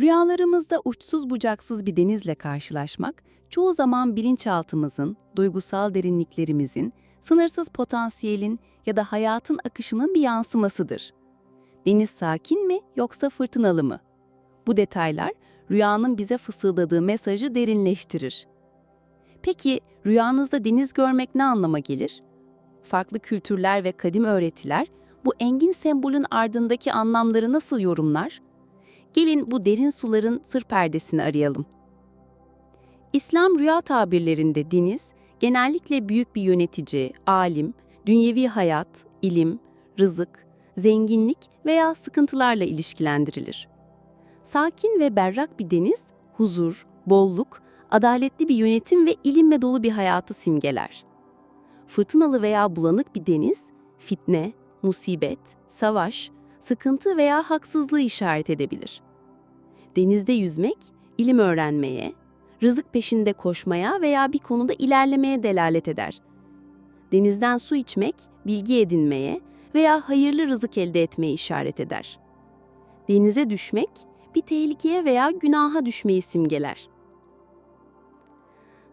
Rüyalarımızda uçsuz bucaksız bir denizle karşılaşmak, çoğu zaman bilinçaltımızın, duygusal derinliklerimizin, sınırsız potansiyelin ya da hayatın akışının bir yansımasıdır. Deniz sakin mi yoksa fırtınalı mı? Bu detaylar rüyanın bize fısıldadığı mesajı derinleştirir. Peki rüyanızda deniz görmek ne anlama gelir? Farklı kültürler ve kadim öğretiler bu engin sembolün ardındaki anlamları nasıl yorumlar? Gelin bu derin suların sır perdesini arayalım. İslam rüya tabirlerinde deniz, genellikle büyük bir yönetici, alim, dünyevi hayat, ilim, rızık, zenginlik veya sıkıntılarla ilişkilendirilir. Sakin ve berrak bir deniz, huzur, bolluk, adaletli bir yönetim ve ilimle dolu bir hayatı simgeler. Fırtınalı veya bulanık bir deniz, fitne, musibet, savaş, sıkıntı veya haksızlığı işaret edebilir. Denizde yüzmek, ilim öğrenmeye, rızık peşinde koşmaya veya bir konuda ilerlemeye delalet eder. Denizden su içmek, bilgi edinmeye veya hayırlı rızık elde etmeye işaret eder. Denize düşmek, bir tehlikeye veya günaha düşmeyi simgeler.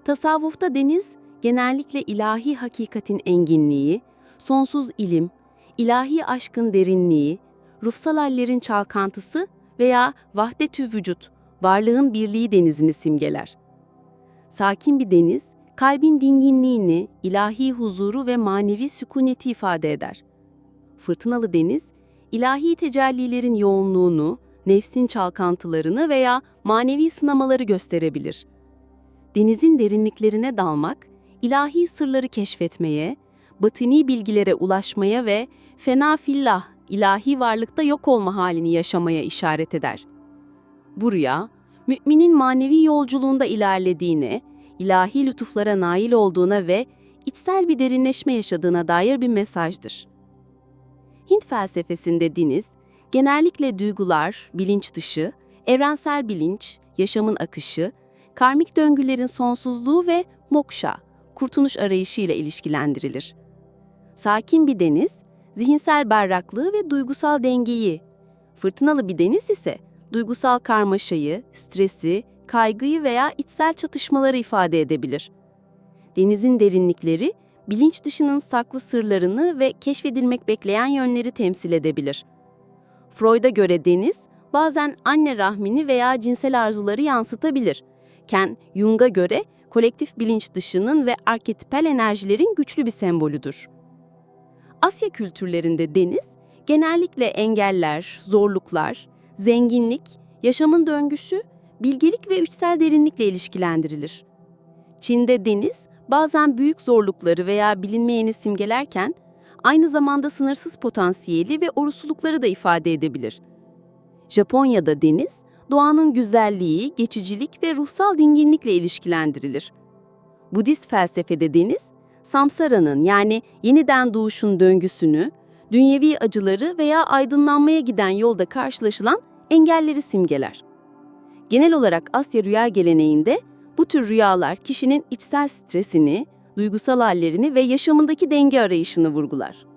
Tasavvufta deniz, genellikle ilahi hakikatin enginliği, sonsuz ilim, ilahi aşkın derinliği, ruhsal hallerin çalkantısı veya vahdetü vücut, varlığın birliği denizini simgeler. Sakin bir deniz, kalbin dinginliğini, ilahi huzuru ve manevi sükuneti ifade eder. Fırtınalı deniz, ilahi tecellilerin yoğunluğunu, nefsin çalkantılarını veya manevi sınamaları gösterebilir. Denizin derinliklerine dalmak, ilahi sırları keşfetmeye, batini bilgilere ulaşmaya ve fena fillah, ilahi varlıkta yok olma halini yaşamaya işaret eder. Bu rüya, müminin manevi yolculuğunda ilerlediğine, ilahi lütuflara nail olduğuna ve içsel bir derinleşme yaşadığına dair bir mesajdır. Hint felsefesinde deniz, genellikle duygular, bilinç dışı, evrensel bilinç, yaşamın akışı, karmik döngülerin sonsuzluğu ve moksha, kurtuluş arayışıyla ilişkilendirilir. Sakin bir deniz, zihinsel berraklığı ve duygusal dengeyi, fırtınalı bir deniz ise duygusal karmaşayı, stresi, kaygıyı veya içsel çatışmaları ifade edebilir. Denizin derinlikleri, bilinç dışının saklı sırlarını ve keşfedilmek bekleyen yönleri temsil edebilir. Freud'a göre deniz, bazen anne rahmini veya cinsel arzuları yansıtabilir. Ken Jung'a göre kolektif bilinç dışının ve arketipel enerjilerin güçlü bir sembolüdür. Asya kültürlerinde deniz, genellikle engeller, zorluklar, zenginlik, yaşamın döngüsü, bilgelik ve içsel derinlikle ilişkilendirilir. Çin'de deniz, bazen büyük zorlukları veya bilinmeyeni simgelerken, aynı zamanda sınırsız potansiyeli ve orusulukları da ifade edebilir. Japonya'da deniz, doğanın güzelliği, geçicilik ve ruhsal dinginlikle ilişkilendirilir. Budist felsefede deniz, samsaranın yani yeniden doğuşun döngüsünü, dünyevi acıları veya aydınlanmaya giden yolda karşılaşılan engelleri simgeler. Genel olarak Asya rüya geleneğinde bu tür rüyalar kişinin içsel stresini, duygusal hallerini ve yaşamındaki denge arayışını vurgular.